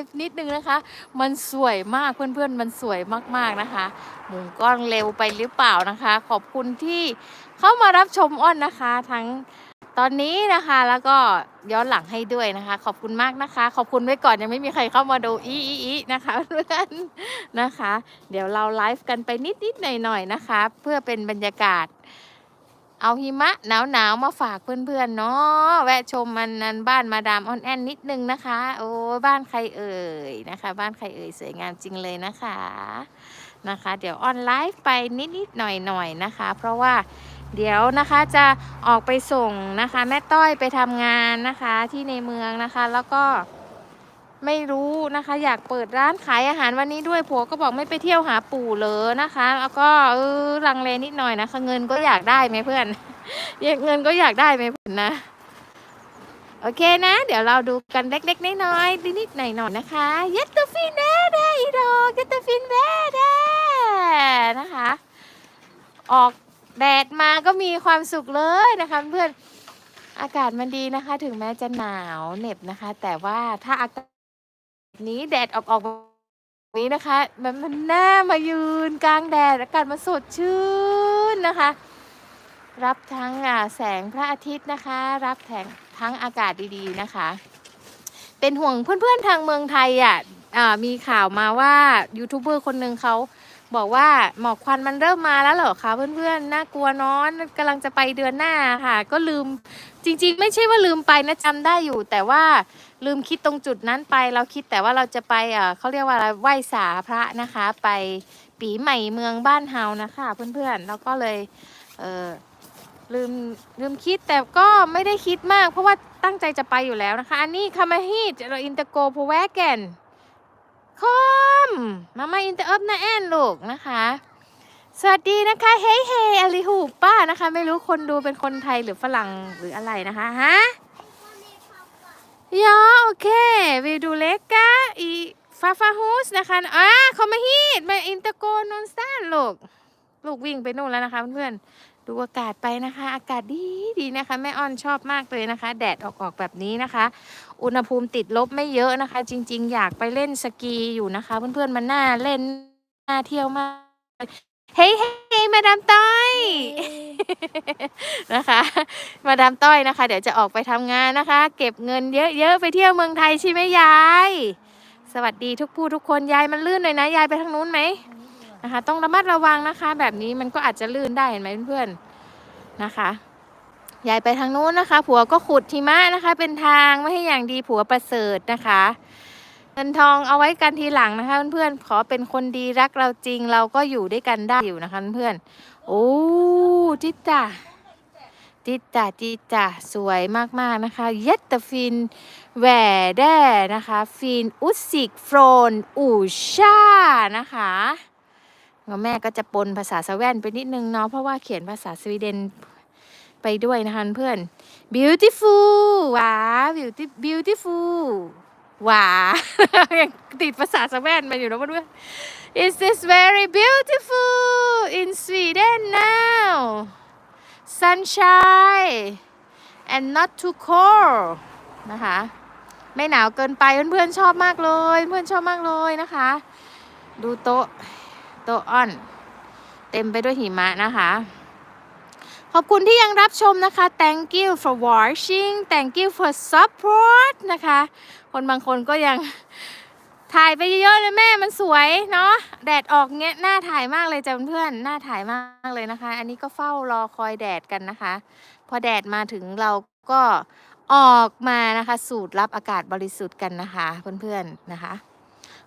ฟ์นิดนึงนะคะ มันสวยมากเพื่อนๆ มันสวยมากๆนะคะ หมุนกล้องเร็วไปหรือเปล่านะคะ ขอบคุณที่เข้ามารับชมอ้อนนะคะ ทั้งตอนนี้นะคะแล้วก็ย้อนหลังให้ด้วยนะคะ ขอบคุณมากนะคะ ขอบคุณไว้ก่อนยังไม่มีใครเข้ามาดูอีอีอีนะคะเพื่อนนะคะ เดี๋ยวเราไลฟ์กันไปนิดๆหน่อยๆนะคะ เพื่อเป็นบรรยากาศ เอาหิมะหนาวๆมาฝากเพื่อนๆเนาะแวะชมมันนันบ้านมาดามออนแอนนิดนึงนะคะ โอ้บ้านใครเอ่ยนะคะ บ้านใครเอ่ยสวยงามจริงเลยนะคะนะคะ เดี๋ยวออนไลฟ์ไปนิดๆหน่อยๆนะคะ เพราะว่าเดี๋ยวนะคะจะออกไปส่งนะคะ แม่ต้อยไปทำงานนะคะที่ในเมืองนะคะแล้วก็ ไม่รู้นะคะ อยากเปิดร้านขายอาหารวันนี้ด้วยผัวก็บอกไม่ไปเที่ยวหาปู่เลยนะคะ แล้วก็เออลังเลนิดหน่อยนะคะ เงินก็อยากได้ไหมเพื่อนเงินก็อยากได้ไหมเพื่อนนะโอเคนะ เดี๋ยวเราดูกันเล็กๆน้อยๆนิดๆหน่อยๆนะคะเยัตตฟินแด้ได้อีดอกเยัตตฟินแด้ได้นะคะ ออกแดดมาก็มีความสุขเลยนะคะเพื่อนอากาศมันดีนะคะ ถึงแม้จะหนาวเหน็บนะคะ แต่ว่าถ้าอากาศ นี้แดดออกออกแบบนี้นะคะ มันมันน่ามายืนกลางแดดอากาศมันสดชื่นนะคะ รับทั้งอ่าแสงพระอาทิตย์นะคะ รับแถงทั้งอากาศดีๆนะคะ เป็นห่วงเพื่อนๆทางเมืองไทยอะอ่ามีข่าวมาว่ายูทูบเบอร์คนหนึ่งเขาบอกว่าหมอกควันมันเริ่มมาแล้วเหรอคะเพื่อนๆ น่ากลัวเนอนกำลังจะไปเดือนหน้าค่ะ ก็ลืม จริงๆ ไม่ใช่ว่าลืมไปนะจำได้อยู่ แต่ว่าลืมคิดตรงจุดนั้นไป เราคิดแต่ว่าเราจะไปอ่าเขาเรียกว่าอะไรไหว้สาพระนะคะ ไปปีใหม่เมืองบ้านเฮานะคะ เพื่อนๆแล้วก็เลยเออลืมลืมคิดแต่ก็ไม่ได้คิดมาก เพราะว่าตั้งใจจะไปอยู่แล้วนะคะ อันนี้คามาฮีดเราอินเตอร์โกโพแวกนคอมมามาอินเตอร์อัพนะแอนลูกนะคะ สวัสดีนะคะ เฮ้เฮอลิฮูป้านะคะ ไม่รู้คนดูเป็นคนไทยหรือฝรั่งหรืออะไรนะคะฮะยอโอเควิดูเล็กกะอีฟาฟาฮูสนะคะอ่าคามาฮีดมาอินเตอร์โกนนสตันลูกลูกวิ่งไปนู่นแล้วนะคะเพื่อนๆดูอากาศไปนะคะ อากาศดีดีนะคะแม่อ้อนชอบมากเลยนะคะ แดดออกออกแบบนี้นะคะ อุณหภูมิติดลบไม่เยอะนะคะ จริง ๆ อยากไปเล่นสกีอยู่นะคะ เพื่อนๆมันน่าเล่นน่าเที่ยวมาก เฮ้ยเฮ้ยมาดามต้อย นะคะ มาดามต้อยนะคะ เดี๋ยวจะออกไปทำงานนะคะ เก็บเงินเยอะๆไปเที่ยวเมืองไทยใช่ไหมยาย สวัสดีทุกผู้ทุกคนยายมันลื่นหน่อยนะยายไปทางนู้นไหมนะคะ ต้องระมัดระวังนะคะ แบบนี้มันก็อาจจะลื่นได้เห็นไหมเพื่อนๆนะคะยายไปทางนู้นนะคะ ผัวก็ขุดหิมะนะคะ เป็นทางไม่ให้อย่างดีผัวประเสริฐนะคะ เงินทองเอาไว้กันทีหลังนะคะ เพื่อนๆ ขอเป็นคนดีรักเราจริงเราก็อยู่ด้วยกันได้อยู่นะคะเพื่อนโอ้จิตจ่าจิตจ่าจิตจ่าสวยมากๆนะคะ เยตตฟินแหวแด้นะคะ ฟินอุสิกโฟนอูชานะคะแม่ก็จะปนภาษาสวีเดนไปนิดนึงเนาะเพราะว่าเขียนภาษาสวีเดนไปด้วยนะคะเพื่อน beautiful ว้า beauty ว้ายังติดภาษาสวีเดนมาอยู่นะเพื่อน Is this very beautiful in Sweden now sunshine and not too cold นะคะ ไม่หนาวเกินไปเพื่อนๆชอบมากเลย เพื่อนชอบมากเลยนะคะ ดูโต๊ะ โต๊ะอ่อน เต็มไปด้วยหิมะนะคะ ขอบคุณที่ยังรับชมนะคะ thank you for watching thank you for support นะคะ คนบางคนก็ยังถ่ายไปเยอะๆเลยแม่มันสวยเนาะแดดออกเงี้ยน่าถ่ายมากเลยจ้ะเพื่อนๆน่าถ่ายมากเลยนะคะ อันนี้ก็เฝ้ารอคอยแดดกันนะคะ พอแดดมาถึงเราก็ออกมานะคะ สูดรับอากาศบริสุทธิ์กันนะคะ เพื่อนๆนะคะ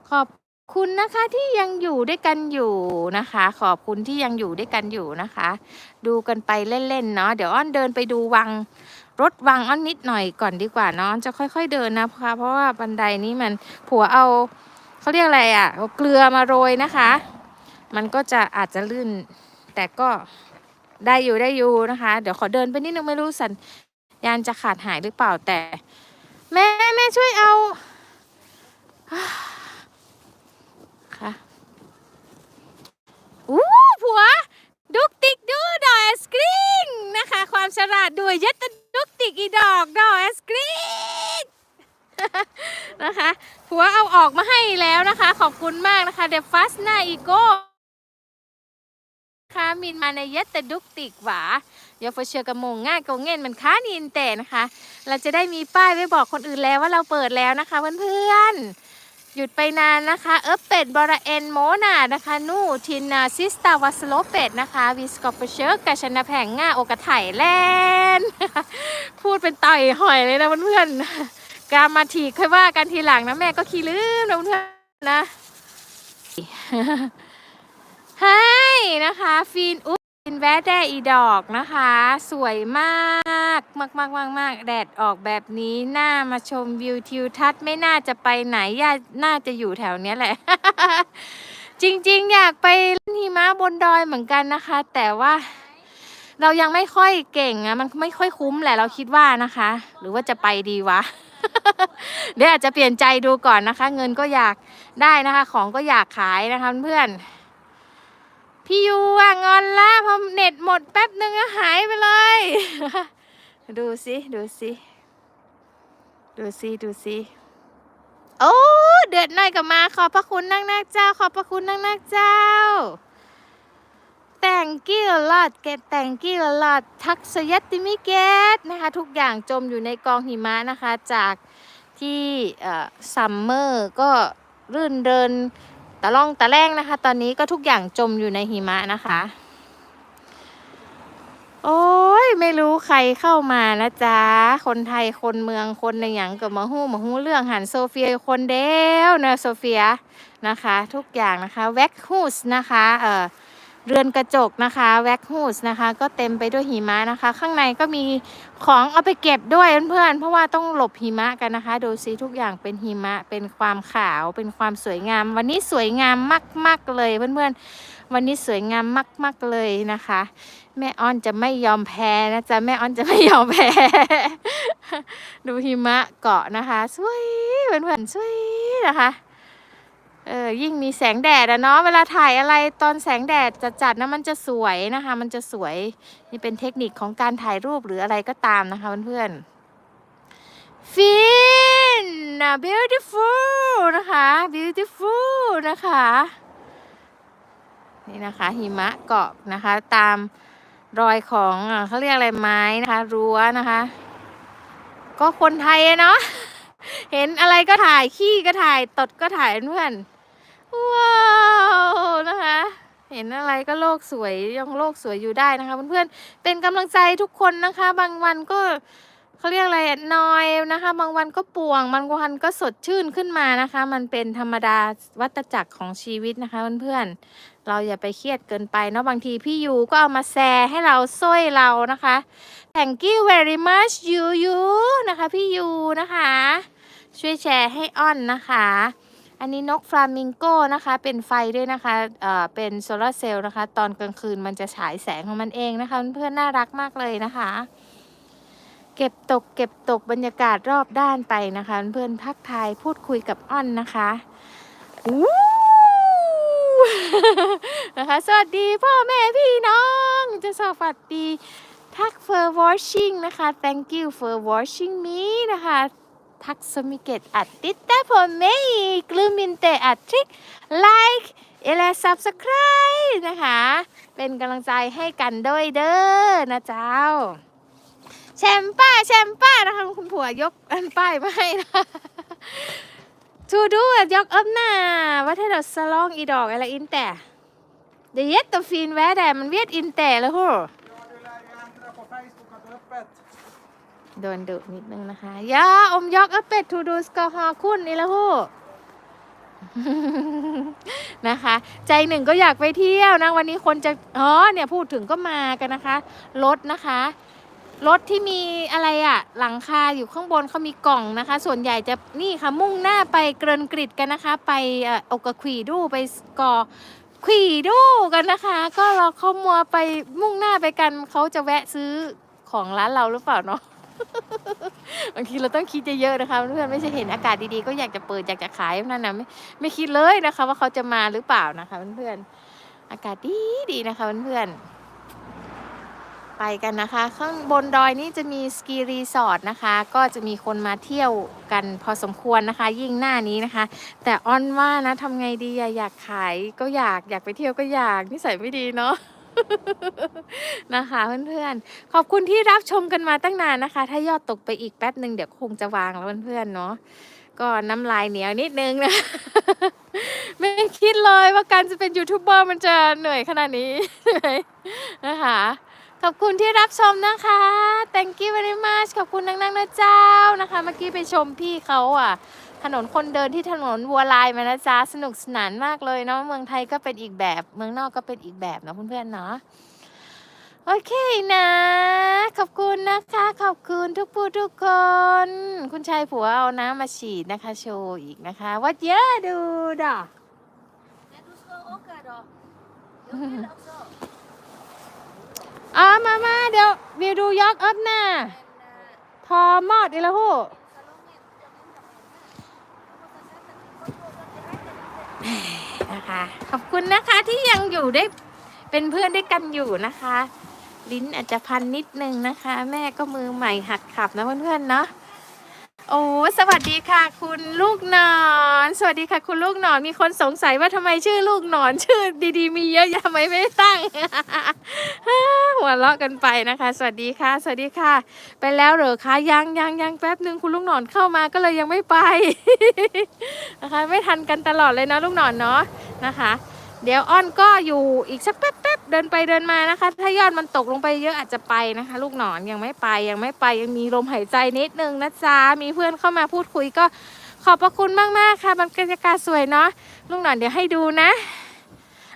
ขอบ คุณนะคะที่ยังอยู่ด้วยกันอยู่นะคะ ขอบคุณที่ยังอยู่ด้วยกันอยู่นะคะ ดูกันไปเล่นๆเนาะเดี๋ยวอ้อนเดินไปดูวังรถวังอ้อนนิดหน่อยก่อนดีกว่าเนาะจะค่อยๆเดินนะคะเพราะว่าบันไดนี้มันผัวเอาเขาเรียกอะไรอะ่ะเอาเกลือมาโรยนะคะ มันก็จะอาจจะลื่น แต่ก็ได้อยู่ได้อยู่นะคะ เดี๋ยวขอเดินไปนิดนึงไม่รู้สัญญาณจะขาดหายหรือเปล่าแต่ แม่แม่ช่วยเอา คะอู้ผัว ดุกติกดูดอกไอศกรีมนะคะ ความฉลาดด้วยยัดตดุกติกอีดอกดอกไอศกรีมนะคะผัวเอาออกมาให้แล้วนะคะ ขอบคุณมากนะคะเดฟัสหน้าอีโก้ค่ะมินมาในย็ดแต่ดุกติกหวาเดี๋ยวฟเชื่อกระมงง่ายกงเงินมันค้านินแต่นะคะ เราจะได้มีป้ายไว้บอกคนอื่นแล้วว่าเราเปิดแล้วนะคะเพื่อนๆ หยุดไปนานนะคะ เอฟเป็ดบราเอนโมนานะคะ นู่ทินนาซิสตาวัสโลเป็ดนะคะ วิสกอปเชอร์กาชนะแผงง่าโอกระไถแลนพูดเป็นต่อยหอยเลยนะเพื่อนๆการมาถีค่อยว่ากันทีหลังนะแม่ก็ขี้ลืมนะเพื่อนๆนะให้นะคะ ฟีนอุ๊บฟิน แวะแดอีดอกนะคะ สวยมากมากมากมากมากแดดออกแบบนี้น่ามาชมวิวทิวทัศน์ไม่น่าจะไปไหนย่าน่าจะอยู่แถวเนี้ยแหละ จริงๆ อยากไปเล่นหิมะบนดอยเหมือนกันนะคะ แต่ว่าเรายังไม่ค่อยเก่งอะมันไม่ค่อยคุ้มแหละเราคิดว่านะคะ หรือว่าจะไปดีวะ เดี๋ยวอาจจะเปลี่ยนใจดูก่อนนะคะ เงินก็อยากได้นะคะ ของก็อยากขายนะคะเพื่อน พี่ยูอะงอนละพอเน็ตหมดแป๊บนึงก็หายไปเลย ดูสิดูสิดูสิดูสิโอ้เดือดหน่อยกับมาขอบพระคุณนักนักเจ้า ขอบพระคุณนักนักเจ้า thank you a lot get thank you a lot ทักษยติมิเกตนะคะทุกอย่างจมอยู่ในกองหิมะนะคะ จากที่ซัมเมอร์ก็รื่นเดินะล่องตะแรงนะคะ ตอนนี้ก็ทุกอย่างจมอยู่ในหิมะนะคะ โอ้ยไม่รู้ใครเข้ามานะจ๊ะ คนไทยคนเมืองคนในอย่างกับมาหู้มาหู้เรื่องหันโซเฟียคนเดียวนะโซเฟียนะคะ ทุกอย่างนะคะแว็กฮูสนะคะ เอ่อ เรือนกระจกนะคะแว็กฮูสนะคะ ก็เต็มไปด้วยหิมะนะคะ ข้างในก็มีของเอาไปเก็บด้วยเพื่อนๆเพราะว่าต้องหลบหิมะกันนะคะ ดูสิทุกอย่างเป็นหิมะเป็นความขาวเป็นความสวยงาม วันนี้สวยงามมาก ๆเลยเพื่อนๆวันนี้สวยงามมาก ๆเลยนะคะ แม่อ้อนจะไม่ยอมแพ้นะจ๊ะแม่อ้อนจะไม่ยอมแพ้ดูหิมะเกาะนะคะ สวยเพื่อนๆสวยนะคะ เออยิ่งมีแสงแดดอะเนาะเวลาถ่ายอะไรตอนแสงแดดจัดๆนะมันจะสวยนะคะ มันจะสวยนี่เป็นเทคนิคของการถ่ายรูปหรืออะไรก็ตามนะคะเพื่อนๆฟินนะ beautiful นะคะ beautiful นะคะนี่นะคะหิมะเกาะนะคะ ตามรอยของอะเขาเรียกอะไรไม้นะคะรั้วนะคะ ก็คนไทยเนาะเห็นอะไรก็ถ่ายขี้ก็ถ่ายตดก็ถ่ายเพื่อน ว้าวนะคะ เห็นอะไรก็โลกสวยยังโลกสวยอยู่ได้นะคะเพื่อนๆเป็นกำลังใจทุกคนนะคะ บางวันก็เขาเรียกอะไรนอยนะคะ บางวันก็ป่วงบางวันก็สดชื่นขึ้นมานะคะ มันเป็นธรรมดาวัฏจักรของชีวิตนะคะเพื่อนๆเราอย่าไปเครียดเกินไปเนาะบางทีพี่ยูก็เอามาแชร์ให้เราซ้อยเรานะคะ thank you very much you you นะคะ พี่ยูนะคะ ช่วยแชร์ให้อ้อนนะคะ อันนี้นกฟลามิงโก้นะคะ เป็นไฟด้วยนะคะเอ่อเป็นโซลาเซลล์นะคะ ตอนกลางคืนมันจะฉายแสงของมันเองนะคะ เพื่อนๆน่ารักมากเลยนะคะ เก็บตกเก็บตกบรรยากาศรอบด้านไปนะคะ เพื่อนๆทักทายพูดคุยกับอ้อนนะคะอู้นะคะ สวัสดีพ่อแม่พี่น้องจะสวัสดีทัก for watching นะคะ thank you for watching me นะคะ ทักสมิเกตอัดติดต่ผมไม่กลืมมินเตอัดทริกไลค์เอล subscribe นะคะ เป็นกำลังใจให้กันด้วยเด้อนะเจ้า แชมป้าแชมป้านะคะคุณผัวยกอันป้ายมาให้นะทูดูยกอัพหน้าว่าถ้าเราสลองอีดอกอะไรอินแต่เดี๋ยวเย็ดตัวฟินแวะแต่มันเวียดอินแต่แล้วฮู้ โดนดุนิดนึงนะคะย่าอมยอกอัปเป็ดทูดูสกอฮอคุณนี่ละฮู้นะคะ ใจหนึ่งก็อยากไปเที่ยวนะวันนี้คนจะอ๋อเนี่ยพูดถึงก็มากันนะคะรถนะคะรถที่มีอะไรอะหลังคาอยู่ข้างบนเขามีกล่องนะคะ ส่วนใหญ่จะนี่ค่ะมุ่งหน้าไปเกรนกริดกันนะคะ ไปเอ่ออกกะขวีดูไปกอขวีดูกันนะคะ ก็เราเข้ามัวไปมุ่งหน้าไปกันเขาจะแวะซื้อของร้านเราหรือเปล่าเนาะ บางทีเราต้องคิดเยอะๆนะคะเพื่อนไม่ใช่เห็นอากาศดีๆก็อยากจะเปิดอยากจะขายนั่นนะไม่ไม่คิดเลยนะคะ ว่าเขาจะมาหรือเปล่านะคะเพื่อนๆอากาศดีดีๆนะคะเพื่อนๆไปกันนะคะ ข้างบนดอยนี่จะมีสกีรีสอร์ทนะคะ ก็จะมีคนมาเที่ยวกันพอสมควรนะคะ ยิ่งหน้านี้นะคะ แต่อ้อนว่านะทำไงดีอะอยากขายก็อยากอยากไปเที่ยวก็อยากนิสัยไม่ดีเนาะ นะคะเพื่อนๆ ขอบคุณที่รับชมกันมาตั้งนานนะคะ ถ้ายอดตกไปอีกแป๊บหนึ่งเดี๋ยวคงจะวางแล้วเพื่อนๆเนาะก็น้ำลายเหนียวนิดนึงนะ ไม่คิดเลยว่าการจะเป็นยูทูบเบอร์มันจะเหนื่อยขนาดนี้เหนื่อยนะคะ ขอบคุณที่รับชมนะคะ thank you very much ขอบคุณนั่งๆนะเจ้านะคะ เมื่อกี้ไปชมพี่เขาอะ ถนนคนเดินที่ถนนวัวลายมานะจ๊ะสนุกสนานมากเลยเนาะเมืองไทยก็เป็นอีกแบบ เมืองนอกก็เป็นอีกแบบเนาะเพื่อนๆเนาะโอเคนะ ขอบคุณนะคะ ขอบคุณทุกผู้ทุกคน คุณชายผัวเอาน้ำมาฉีดนะคะ โชว์อีกนะคะวัดเยอะดูดอก Net du ska åka då? Jag vill också. อ๋อมามาเดี๋ยววิวดูยอกอัพหน้า Men eh, ทอมอดอีละหู นะคะ ขอบคุณนะคะที่ยังอยู่ได้เป็นเพื่อนด้วยกันอยู่นะคะ ลิ้นอาจจะพันนิดนึงนะคะ แม่ก็มือใหม่หัดขับนะเพื่อนๆเนาะ โอ้สวัสดีค่ะ คุณลูกหนอน สวัสดีค่ะ คุณลูกหนอน มีคนสงสัยว่าทำไมชื่อลูกหนอน ชื่อดีๆ มีเยอะทำไมไม่ตั้งหัวเราะกันไปนะคะ สวัสดีค่ะ สวัสดีค่ะ ไปแล้วเหรอคะยังยังยังแป๊บหนึ่งคุณลูกหนอนเข้ามาก็เลยยังไม่ไปนะคะ ไม่ทันกันตลอดเลยนะลูกหนอนเนาะนะคะ เดี๋ยวอ้อนก็อยู่อีกสักแป๊บแป๊บๆเดินไปเดินมานะคะ ถ้ายอดมันตกลงไปเยอะอาจจะไปนะคะ ลูกหนอนยังไม่ไปยังไม่ไปยังมีลมหายใจนิดนึงนะจ๊ะมีเพื่อนเข้ามาพูดคุยก็ขอบพระคุณมากๆค่ะบรรยากาศสวยเนาะลูกหนอนเดี๋ยวให้ดูนะ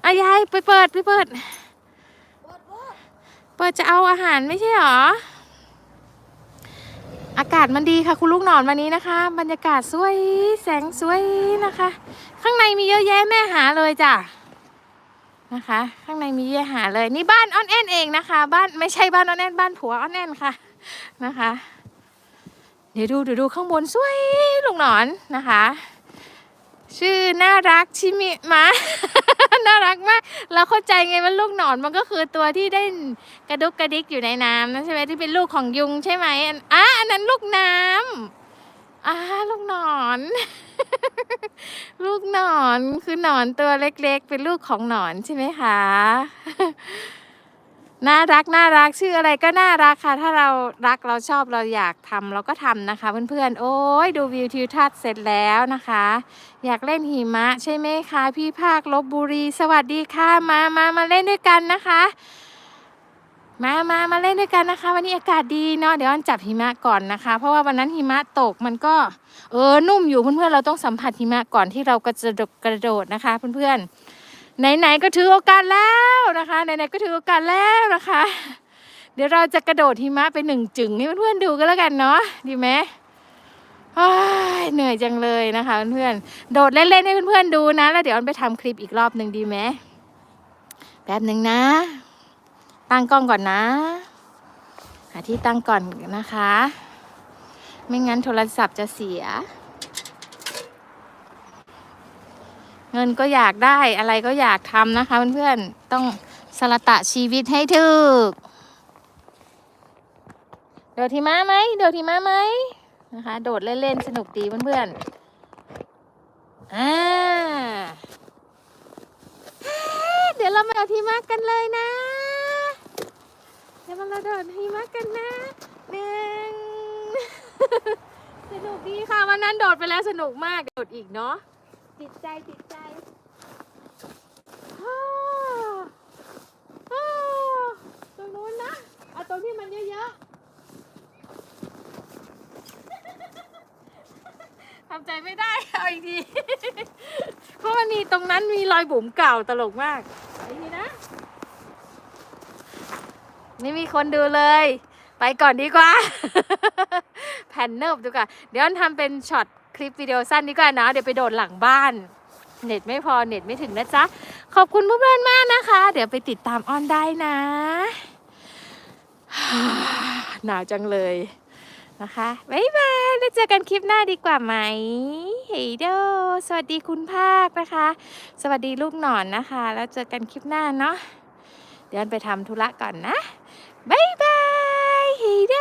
อายายไปเปิดไปเปิด เปิดจะเอาอาหารไม่ใช่หรอ อากาศมันดีค่ะ คุณลูกหนอนวันนี้นะคะ บรรยากาศสวยแสงสวยนะคะ ข้างในมีเยอะแยะแม่หาเลยจ้ะ นะคะ ข้างในมีเยอะหาเลย นี่บ้านอ้อนแอนเองนะคะ บ้านไม่ใช่บ้านอ้อนแอนบ้านผัวอ้อนแอนค่ะนะคะ เดี๋ยวดูเดี๋ยวดูข้างบนสวยลูกหนอนนะคะ ชื่อน่ารักชิมิมะน่ารักมากเราเข้าใจไงว่าลูกหนอนมันก็คือตัวที่ได้กระดุกกระดิกอยู่ในน้ำนั่นใช่ไหมที่เป็นลูกของยุงใช่ไหมอะอันนั้นลูกน้ำ อ่าลูกหนอน ลูกหนอนคือหนอนตัวเล็กๆ เป็นลูกของหนอนใช่ไหมคะ น่ารักน่ารักชื่ออะไรก็น่ารักค่ะ ถ้าเรารักเราชอบเราอยากทำเราก็ทำนะคะ เพื่อนๆ โอ้ยดูวิวทิวทัศน์เสร็จแล้วนะคะ อยากเล่นหิมะใช่ไหมคะ พี่ภาคลบบุรี สวัสดีค่ะมามามาเล่นด้วยกันนะคะ มามามาเล่นด้วยกันนะคะ วันนี้อากาศดีเนาะเดี๋ยวอันจับหิมะก่อนนะคะ เพราะว่าวันนั้นหิมะตกมันก็เออนุ่มอยู่เพื่อนๆเราต้องสัมผัสหิมะก่อนที่เราก็จะกระโดดนะคะเพื่อนๆไหนๆก็ถือโอกาสแล้วนะคะไหนๆก็ถือโอกาสแล้วนะคะ เดี๋ยวเราจะกระโดดหิมะไปหนึ่งจึงให้เพื่อนๆดูกันแล้วกันเนาะดีไหมเหนื่อยจังเลยนะคะเพื่อนๆโดดเล่นๆให้เพื่อนๆดูนะ แล้วเดี๋ยวอันไปทำคลิปอีกรอบหนึ่งดีไหมแป๊บหนึ่งนะ ตั้งกล้องก่อนนะ หาที่ตั้งก่อนนะคะ ไม่งั้นโทรศัพท์จะเสีย เงินก็อยากได้อะไรก็อยากทำนะคะเพื่อนๆ ต้องสละตะชีวิตให้ถึกโดดทีม้าไหม โดดทีม้าไหมนะคะ โดดเล่นๆ สนุกดีเพื่อนๆ อ่าเดี๋ยวเรามาเอาทีมะกันเลยนะ ดี๋ยวเราโดดทีมะกันนะหนึ่งสนุกดีค่ะวันนั้นโดดไปแล้วสนุกมากโดดอีกเนาะติดใจติดใจอ้าวอ้าวตรงนู้นนะเอาตรงที่มันเยอะๆทำใจไม่ได้เอาอีกทีเพราะมันมีตรงนั้นมีรอยบุ๋มเก่าตลกมากเอาอีกทีนะ ไม่มีคนดูเลย ไปก่อนดีกว่า แผ่นเนิบดีกว่า เดี๋ยวทำเป็นช็อตคลิปวิดีโอสั้นดีกว่านะ เดี๋ยวไปโดดหลังบ้าน เน็ตไม่พอเน็ตไม่ถึงนะจ๊ะ ขอบคุณเพื่อนๆมากนะคะ เดี๋ยวไปติดตามออนได้นะ หนาวจังเลยนะคะบ๊ายบายแล้วเจอกันคลิปหน้าดีกว่าไหมเฮ้ยโดสวัสดีคุณภาคนะคะ สวัสดีลูกหนอนนะคะ แล้วเจอกันคลิปหน้าเนาะเดี๋ยวไปทำธุระก่อนนะ บายบายฮีโด